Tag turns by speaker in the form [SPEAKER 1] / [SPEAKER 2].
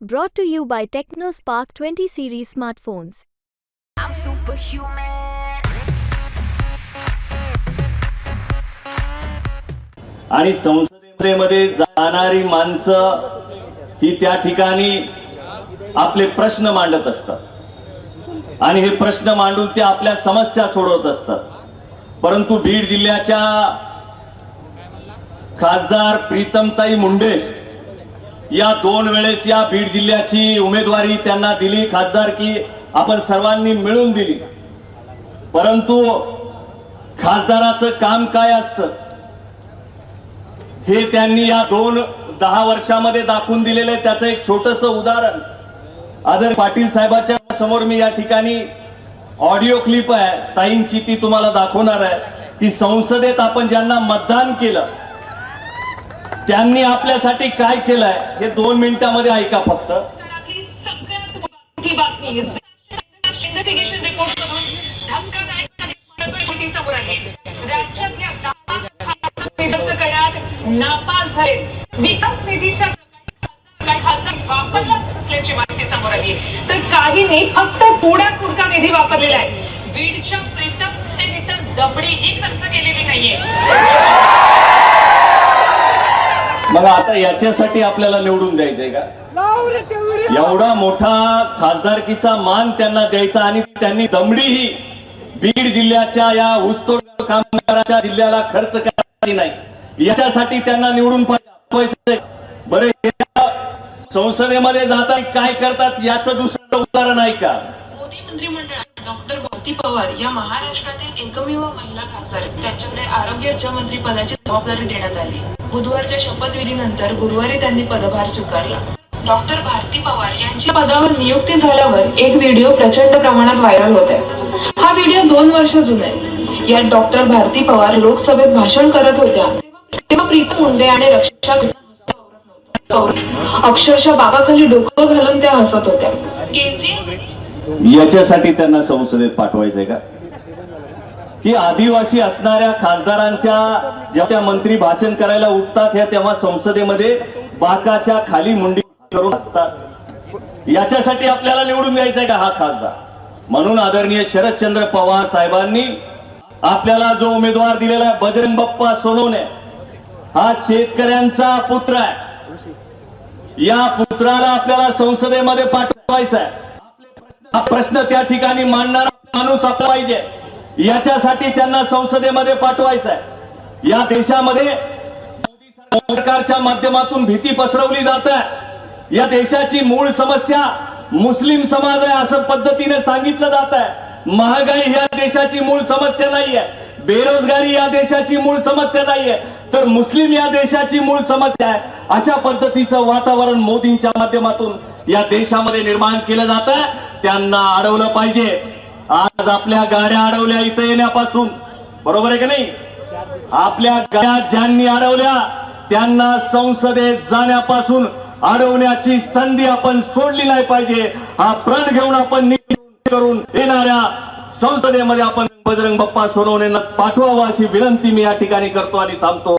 [SPEAKER 1] Brought to you by TechnoSpark 20 series smartphones.
[SPEAKER 2] I'm superhuman.
[SPEAKER 3] आणि संसदेमध्ये जाणारी माणसं ही त्या ठिकाणी आपले प्रश्न मांडत असतात आणि हे प्रश्न मांडून ते आपल्या समस्या सोडवत असतात परंतु बीड जिल्ह्याच्या खासदार प्रीतमताई मुंडे या दोन वेळेस या बीड जिल्ह्याची उमेदवारी त्यांना दिली खासदार की आपण सर्वांनी मिळून दिली. परंतु खासदाराचं काम काय असतं? हे त्यांनी या दोन दहा वर्षामध्ये दाखवून दिलेलं आहे. त्याचं एक छोटस उदाहरण. आदर पाटील साहेबाच्या समोर मी या ठिकाणी ऑडिओ क्लिप आहे. ताईंची ती तुम्हाला दाखवणार आहे. की संसदेत आपण ज्यांना मतदान केलं त्यांनी आपल्यासाठी काय केलंय हे दोन मिनिटामध्ये ऐका फक्त.
[SPEAKER 4] जगातली समोर नापास झाले. विकास निधीचा वापरलाच असल्याची माहिती समोर आली. तर काही फक्त थोडा निधी वापरलेला आहे. बीडच्या प्रीतम तर खर्च केलेली नाहीये.
[SPEAKER 3] मग आता याच्यासाठी आपल्याला निवडून द्यायचंय का? एवढा मोठा खासदारकीचा मान त्यांना द्यायचा आणि त्यांनी दमडी ही बीड जिल्ह्याच्या या ऊसतोड कामगाराच्या जिल्ह्याला खर्च करायची नाही. याच्यासाठी त्यांना निवडून पाठवायचंय. बरं या संसदेमध्ये जाता काय करतात याचं दुसरं उदाहरण आहे का?
[SPEAKER 5] मोदी पवार या महाराष्ट्रातील एकमेव महिला खासदार त्यांच्याकडे आरोग्य राज्यमंत्री पदाची जबाबदारी देण्यात आली. बुधवारच्या शपथविधीनंतर गुरुवारी त्यांनी पदभार स्वीकारला. डॉक्टर भारती पवार यांची पदावर नियुक्ती झाल्यावर एक व्हिडिओ प्रचंड प्रमाणात व्हायरल होत आहे हा व्हिडिओ दोन वर्ष जुना आहे. यात डॉक्टर भारती पवार लोकसभेत भाषण करत होत्या. तेव्हा प्रीतम मुंडे आणि रक्षा अक्षरशः बागाखाली डोकं घालून त्या हसत होत्या. केंद्रीय
[SPEAKER 3] याच्यासाठी त्यांना संसदेत पाठवायचंय का? की आदिवासी असणाऱ्या खासदारांच्या जेव्हा त्या मंत्री भाषण करायला उठतात ह्या तेव्हा संसदेमध्ये बाकाच्या खाली मुंडी करून असतात. याच्यासाठी आपल्याला निवडून द्यायचंय का हा खासदार? म्हणून आदरणीय शरदचंद्र पवार साहेबांनी आपल्याला जो उमेदवार दिलेला आहे बजरंग बाप्पा सोनवणे हा शेतकऱ्यांचा पुत्र आहे. या पुत्राला आपल्याला संसदेमध्ये पाठवायचा आहे हा प्रश्न त्या ठिकाणी मांडणारा माणूस आपला पाहिजे. याच्यासाठी त्यांना संसदेमध्ये पाठवायचं आहे. या देशामध्ये सरकारच्या माध्यमातून भीती पसरवली जात आहे. या देशाची मूळ समस्या मुस्लिम समाज आहे असं पद्धतीने सांगितलं जात आहे. महागाई या देशाची मूळ समस्या नाहीये. बेरोजगारी या देशाची मूळ समस्या नाहीये. तर मुस्लिम या देशाची मूळ समस्या आहे. अशा पद्धतीचं वातावरण मोदींच्या माध्यमातून या देशामध्ये निर्माण केलं जात त्यांना अडवलं पाहिजे. आज आपल्या गाड्या अडवल्या इथं येण्यापासून. बरोबर आहे का नाही? आपल्या गाड्या ज्यांनी अडवल्या त्यांना संसदेत जाण्यापासून अडवण्याची संधी आपण सोडली नाही पाहिजे. हा प्रण घेऊन आपण निश्चित करून येणाऱ्या संसदेमध्ये आपण बजरंग बाप्पा सोनवणे पाठवावं अशी विनंती मी या ठिकाणी करतो आणि थांबतो.